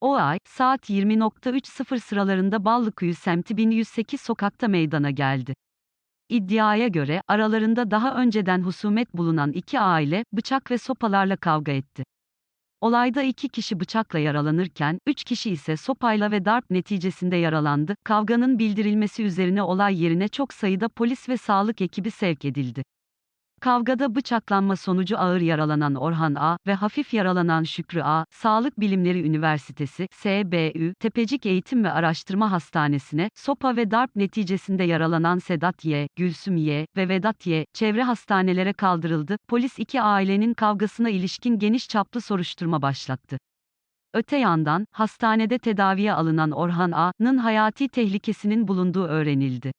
O ay, saat 20.30 sıralarında Ballıkuyu semti 1108 sokakta meydana geldi. İddiaya göre, aralarında daha önceden husumet bulunan iki aile, bıçak ve sopalarla kavga etti. Olayda iki kişi bıçakla yaralanırken, üç kişi ise sopayla ve darp neticesinde yaralandı. Kavganın bildirilmesi üzerine olay yerine çok sayıda polis ve sağlık ekibi sevk edildi. Kavgada bıçaklanma sonucu ağır yaralanan Orhan A ve hafif yaralanan Şükrü A, Sağlık Bilimleri Üniversitesi SBÜ, Tepecik Eğitim ve Araştırma Hastanesi'ne, sopa ve darp neticesinde yaralanan Sedat Y, Gülsüm Y ve Vedat Y, çevre hastanelere kaldırıldı. Polis iki ailenin kavgasına ilişkin geniş çaplı soruşturma başlattı. Öte yandan, hastanede tedaviye alınan Orhan A.'nın hayati tehlikesinin bulunduğu öğrenildi.